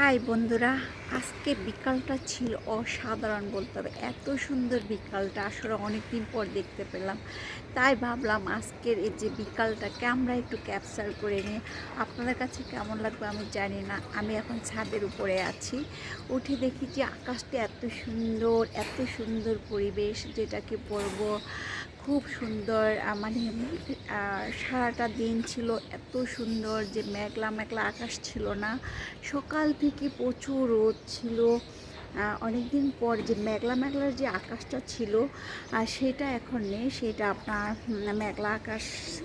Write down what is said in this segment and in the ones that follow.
High বন্ধুরা, আজকে বিকালটা ছিল অসাধারণ বলতে হবে। এত সুন্দর বিকালটা, আসলে অনেকদিন পর দেখতে পেলাম। তাই ভাবলাম আজকের এই যে বিকালটা ক্যামেরা একটু ক্যাপচার করে নিয়ে আপনাদের কাছে কেমন লাগবে আমি জানি না। আমি এখন ছাদের উপরে আছি। উঠে দেখি যে আকাশটা এত সুন্দর এত সুন্দর পরিবেশ যেটাকে বলব খুব সুন্দর মানে সারাটা দিন ছিল এত সুন্দর যে মেঘলা মেঘলা আকাশ ছিল না। সকাল থেকে প্রচুর রোদ ছিল। অনেক দিন পর যে মেঘলা মেঘলার যে আকাশটা ছিল আর সেটা এখন নেই। সেটা আপনার মেঘলা আকাশ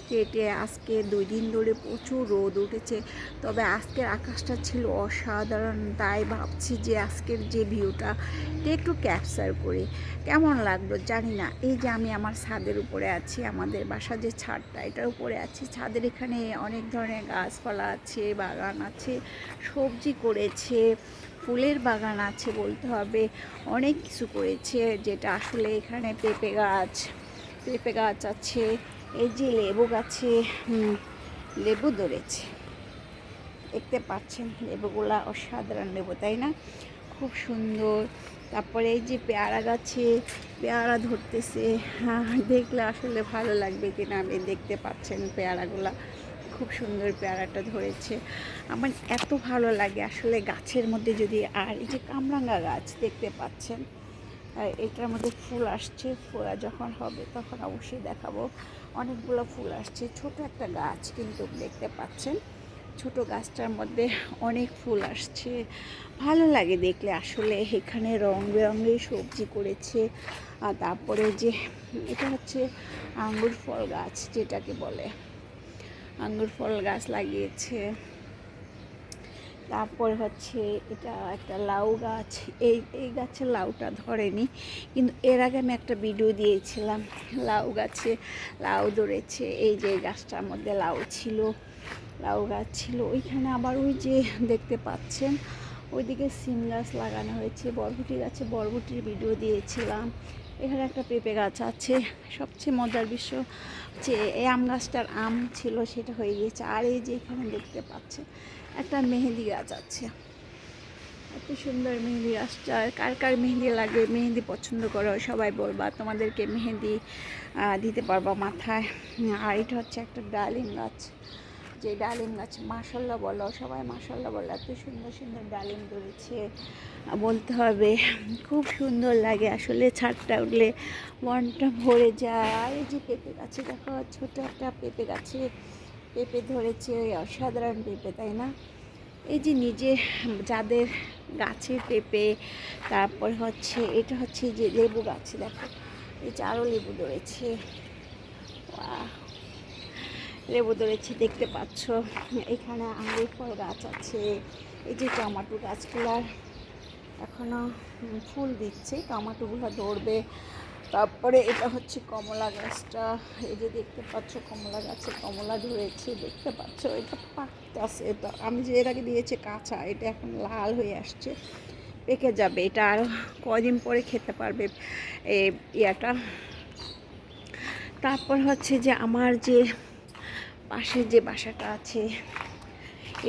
কেটে আজকে দুই দিন ধরে প্রচুর রোদ উঠেছে। তবে আজকের আকাশটা ছিল অসাধারণ। তাই ভাবছি যে আজকের যে ভিউটা, এটা একটু ক্যাপচার করি। কেমন লাগল জানি না। এই যে আমি আমার ছাদের উপরে আছি, আমাদের বাসা যে ছাদটা, এটার উপরে আছি। ছাদের এখানে অনেক ধরনের গাছপালা আছে, বাগান আছে, সবজি করেছে। ফুলের বাগান আছে বলতে হবে। অনেক কিছু করেছে যেটা আসলে এখানে পেঁপে গাছ পেঁপে গাছ আছে, এই যে লেবু গাছে লেবু ধরেছে। দেখতে পাচ্ছেন, লেবুগুলা অসাধারণ লেবু, তাই না? খুব সুন্দর। তারপরে এই যে পেয়ারা গাছে, পেয়ারা ধরতেছে। হ্যাঁ দেখলে আসলে ভালো লাগবে কিনা, আমি দেখতে পাচ্ছেন পেয়ারাগুলা। খুব সুন্দর পেয়ারাটা ধরেছে। আমার এত ভালো লাগে আসলে গাছের মধ্যে যদি আর এই যে কামরাঙ্গা গাছ দেখতে পাচ্ছেন আর এটার মধ্যে ফুল আসছে যখন হবে তখন অবশ্যই দেখাবো। অনেকগুলো ফুল আসছে, ছোট একটা গাছ কিন্তু দেখতে পাচ্ছেন। ছোট গাছটার মধ্যে অনেক ফুল আসছে। ভালো লাগে দেখলে আসলে এখানে রং বেরঙের সবজি করেছে। আর তারপরে যে, এটা হচ্ছে আঙ্গুর ফল গাছ যেটাকে বলে। আঙ্গুর ফল গাছ লাগিয়েছে। তারপর হচ্ছে এটা একটা লাউ গাছ। এই এই গাছে লাউটা ধরেনি, কিন্তু এর আগে আমি একটা ভিডিও দিয়েছিলাম, লাউ গাছে লাউ ধরেছে। এই যে গাছটার মধ্যে লাউ ছিল, লাউ গাছ ছিল। ওইখানে আবার ওই যে দেখতে পাচ্ছেন ওইদিকে সিম গাছ লাগানো হয়েছে বরবটি গাছে বরবটির ভিডিও দিয়েছিলাম। এখানে একটা পেঁপে গাছ আছে। সবচেয়ে মজার বিষয় যে এই আম গাছটার আম ছিল, সেটা হয়ে গিয়েছে। আর এই যে এখানে দেখতে পাচ্ছে একটা মেহেদি গাছ আছে। এত সুন্দর মেহেদি গাছটা কার কার মেহেদি লাগে, মেহেদি পছন্দ করো, সবাই বলবা, তোমাদেরকে মেহেদি দিতে পারবা মাথায়। আর এটা হচ্ছে একটা ডালিম গাছ। যে ডালিম গাছ মাসাল্লাহ বলো, সবাই মাসাল্লাহ বলো, এত সুন্দর সুন্দর ডালিম ধরেছে। বলতে হবে, খুব সুন্দর লাগে আসলে ছাদটা উঠলে মনটা ভরে যায়। যে পেঁপে গাছে, দেখো ছোটো একটা পেঁপে গাছে, পেঁপে ধরেছে ওই অসাধারণ পেঁপে, তাই না? এই যে নিজে যাদের গাছের পেঁপে, তারপর হচ্ছে, এটা হচ্ছে যে লেবু গাছ, দেখো, এই যে আরও লেবু ধরেছে! লেবু ধরেছে দেখতে পাচ্ছ। এখানে আঙুর ফল গাছ আছে এই যে টমাটো গাছগুলার এখনও উম, ফুল দিচ্ছে টমাটোগুলো ধরবে। তারপরে এটা হচ্ছে কমলা গাছটা এই যে দেখতে পাচ্ছ কমলা গাছে কমলা ধরেছে দেখতে পাচ্ছ এটা পাকতেছে। এটা আমি যে এর আগে দিয়েছি কাঁচা এটা এখন লাল হয়ে আসছে পেকে যাবে। এটা আরও কদিন পরে খেতে পারবে এই ইয়াটা। তারপর হচ্ছে যে আমার যে পাশে যে বাসাটা আছে,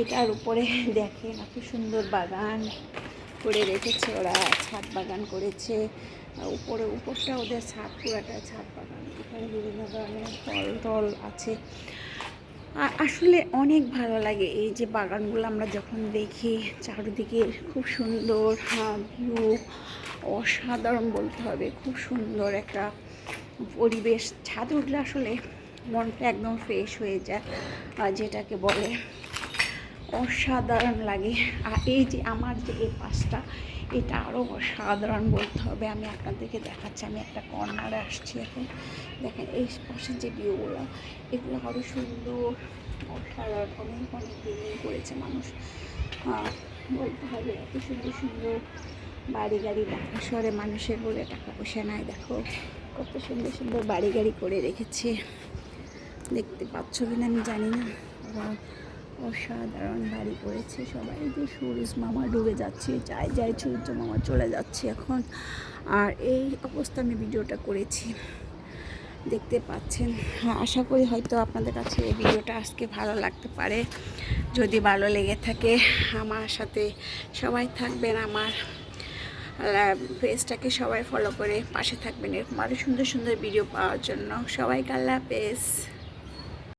এটার উপরে দেখেন এত সুন্দর বাগান করে রেখেছে ওরা, ছাদ বাগান করেছে। উপরে, উপরটা ওদের ছাদ, পুরাটা ছাদ বাগান। এখানে বিভিন্ন ধরনের ফল টল আছে। আসলে অনেক ভালো লাগে এই যে বাগানগুলো আমরা যখন দেখি, চারিদিকে খুব সুন্দর ভিউ অসাধারণ বলতে হবে, খুব সুন্দর একটা পরিবেশ। ছাদ উঠলে আসলে মনটা একদম ফ্রেশ হয়ে যায় যেটাকে বলে অসাধারণ লাগে। আর এই যে আমার যে এই পাশটা, এটা আরও অসাধারণ বলতে হবে। আমি আপনাদেরকে দেখাচ্ছি, আমি একটা কর্নারে আসছি এখন। দেখেন, এই পাশে যে ভিউগুলো এগুলো আরও সুন্দর, অসাধারণ, অনেক অনেক বিল্ডিং করেছে মানুষ। বলতে হবে, এত সুন্দর সুন্দর বাড়ি গাড়ি ঢাকা শহরে মানুষের বলে টাকা পয়সা নাই, দেখো। কত সুন্দর সুন্দর বাড়ি গাড়ি করে রেখেছে। দেখতে পাচ্ছ কিনা আমি জানি না। অসাধারণ বাড়ি করেছে সবাই। যে সূর্য মামা ডুবে যাচ্ছে যাই যাই সূর্য মামা চলে যাচ্ছে এখন। আর এই অবস্থা আমি ভিডিওটা করেছি। দেখতে পাচ্ছেন। হ্যাঁ, আশা করি হয়তো আপনাদের কাছে এই ভিডিওটা আজকে ভালো লাগতে পারে। যদি ভালো লেগে থাকে আমার সাথে সবাই থাকবেন আমার পেজটাকে সবাই ফলো করে পাশে থাকবেন। এরকম আরও সুন্দর সুন্দর ভিডিও পাওয়ার জন্য। সবাইকে আল্লাহ হাফেজ।